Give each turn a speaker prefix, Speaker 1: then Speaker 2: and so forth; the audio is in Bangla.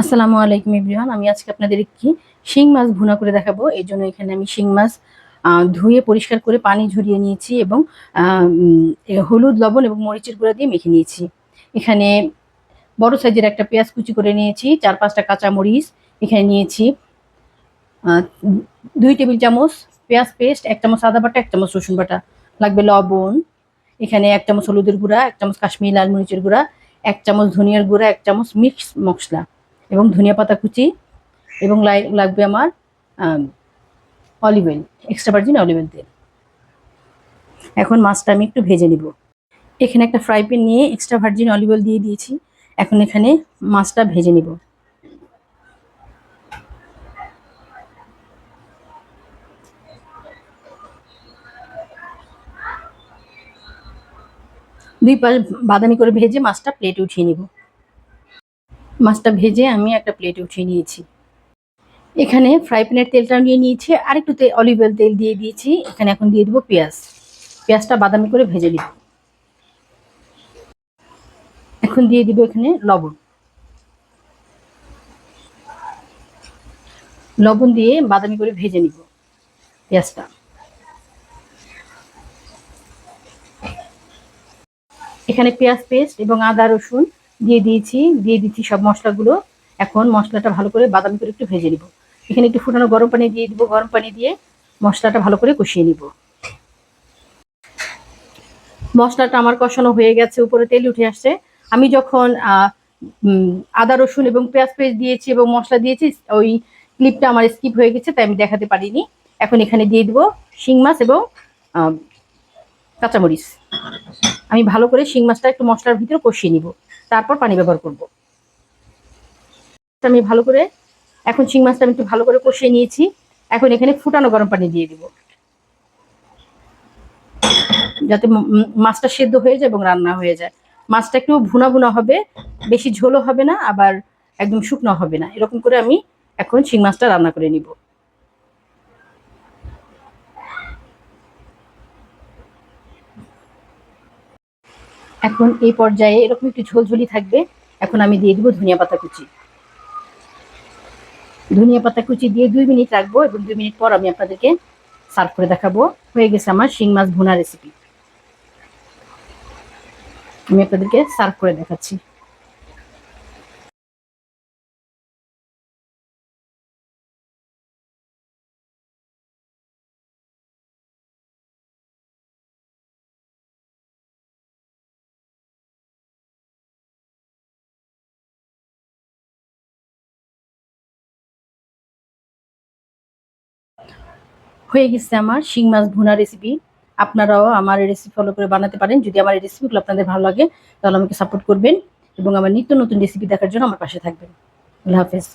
Speaker 1: আসসালামু আলাইকুম এভরিওয়ান, আমি আজকে আপনাদের কি শিং মাছ ভুনা করে দেখাবো। এই জন্য এখানে আমি শিং মাছ ধুয়ে পরিষ্কার করে পানি ঝরিয়ে নিয়েছি এবং হলুদ, লবণ এবং মরিচের গুঁড়া দিয়ে মেখে নিয়েছি। এখানে বড় সাইজের একটা পেঁয়াজ কুচি করে নিয়েছি, চার পাঁচটা কাঁচা মরিচ এখানে নিয়েছি। দুই টেবিল চামচ পেঁয়াজ পেস্ট, এক চামচ আদা বাটা, এক চামচ রসুন বাটা। লাগবে লবণ, এখানে এক চামচ হলুদের গুঁড়া, এক চামচ কাশ্মীরি লাল মরিচের গুঁড়া, এক চামচ ধনিয়ার গুঁড়া, এক চামচ মিক্স মশলা। এবং ধনিয়া পাতা কুচি এবং লাগবে আমার olive oil extra virgin olive oil তেল। এখন মাছটা আমি একটু ভেজে নিব। এখানে একটা ফ্রাই প্যান নিয়ে এক্সট্রা ভার্জিন অলিভ অয়েল দিয়ে দিয়েছি। এখন এখানে মাছটা ভেজে নিব। দুই পাশ বাদামি করে ভেজে মাছটা প্লেটে উঠিয়ে নিব। মাছটা ভেজে আমি একটা প্লেটে উঠিয়ে নিয়েছি। এখানে ফ্রাই প্যানের তেলটা নিয়ে নিয়েছি আর একটু অলিভ অয়েল তেল দিয়ে দিয়েছি। এখানে এখন দিয়ে দেবো পেঁয়াজ। পেঁয়াজটা বাদামি করে ভেজে নিব। এখন দিয়ে দিব এখানে লবণ। লবণ দিয়ে বাদামি করে ভেজে নিব পেঁয়াজটা। এখানে পেঁয়াজ পেস্ট এবং আদা রসুন দিয়ে দিয়েছি, দিয়ে দিচ্ছি সব মশলাগুলো। এখন মশলাটা ভালো করে বাদামি করে একটু ভেজে নিব। এখানে একটু ফুটানো গরম পানি দিয়ে দিব, গরম পানি দিয়ে মশলাটা ভালো করে কষিয়ে নিব। মশলাটা আমার কষানো হয়ে গেছে, উপরে তেল উঠে আসছে। আমি যখন আদা, রসুন এবং পেঁয়াজ পেঁয়াজ দিয়েছি এবং মশলা দিয়েছি, ওই ক্লিপটা আমার স্কিপ হয়ে গেছে, তাই আমি দেখাতে পারিনি। এখন এখানে দিয়ে দিব শিং মাছ এবং কাঁচামরিচ। আমি ভালো করে শিং মাছটা একটু মশলার ভিতরে কষিয়ে নিব। তারপর পানি ব্যবহার করব। আমি ভালো করে, এখন শিং মাছটা আমি একটু ভালো করে কষিয়ে নিয়েছি। এখন এখানে ফুটানো গরম পানি দিয়ে দিব। যাতে মাছটা সেদ্ধ হয়ে যায় এবং রান্না হয়ে যায়। মাছটা একটু ভুনা ভুনা হবে, বেশি ঝোলও হবে না, আবার একদম শুকনো হবে না। এরকম করে আমি এখন শিং মাছটা রান্না করে নিব। এখন এই পর্যায়ে এরকম একটু ঝোলঝুলি থাকবে। এখন আমি দিয়ে দিব ধনিয়া পাতা কুচি। ধনিয়া পাতা কুচি দিয়ে দুই মিনিট রাখব এবং দুই মিনিট পর আমি আপনাদেরকে সার্ভ করে দেখাবো। হয়ে গেছে আমার শিং মাছ ভুনা রেসিপি আমি আপনাদেরকে সার্ভ করে দেখাচ্ছি। হয়ে গেছে আমার শিং মাছ ভুনা রেসিপি আপনারাও আমার রেসিপি ফলো করে বানাতে পারেন। যদি আমার এই রেসিপিগুলো আপনাদের ভালো লাগে, তাহলে আমাকে সাপোর্ট করবেন এবং আমার নিত্য নতুন রেসিপি দেখার জন্য আমার পাশে থাকবেন। আল্লাহ হাফেজ।